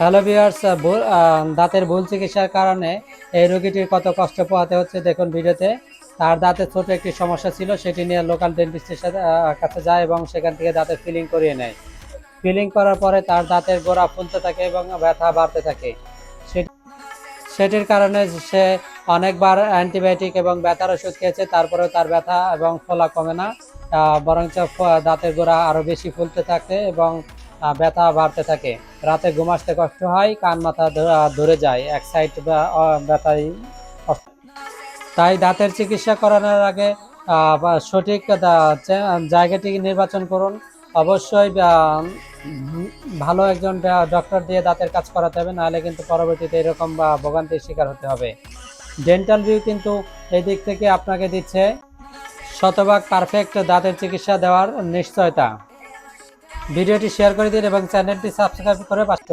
Hello viewers দাঁতের ভুল চিকিৎসার কারণে এই রোগীটির কত কষ্ট পোহাতে হচ্ছে দেখুন ভিডিওতে। তার দাঁতে ছোট একটি সমস্যা ছিল, সেটি নিয়ে লোকাল ডেন্টিস্টের সাথে কাছে যায় এবং সেখান থেকে দাঁতের ফিলিং করিয়ে নেয়। ফিলিং করার পরে তার দাঁতের গোড়া ফুলতে থাকে এবং ব্যথা বাড়তে থাকে। সেটির কারণে সে অনেকবার অ্যান্টিবায়োটিক এবং ব্যথার ওষুধ খেয়েছে, তারপরেও তার ব্যথা এবং ফোলা কমে না। বরঞ্চ দাঁতের গোড়া আরও বেশি ফুলতে থাকে এবং ব্যথা বাড়তে থাকে। রাতে ঘুম আসতে কষ্ট হয়, কান মাথা ধরে যায়, এক সাইড ব্যথায় তাই দাঁতের চিকিৎসা করানোর আগে সঠিক জায়গাটি নির্বাচন করুন। অবশ্যই ভালো একজন ডক্টর দিয়ে দাঁতের কাজ করাতে হবে, নাহলে কিন্তু পরবর্তীতে এরকম, বা, ভোগান্তির শিকার হতে হবে। ডেন্টাল ভিউ কিন্তু এই দিক থেকে আপনাকে দিচ্ছে, শতভাগ পারফেক্ট দাঁতের চিকিৎসা দেওয়ার নিশ্চয়তা। ভিডিওটি শেয়ার করে দিন এবং চ্যানেলটি সাবস্ক্রাইব করে পাশে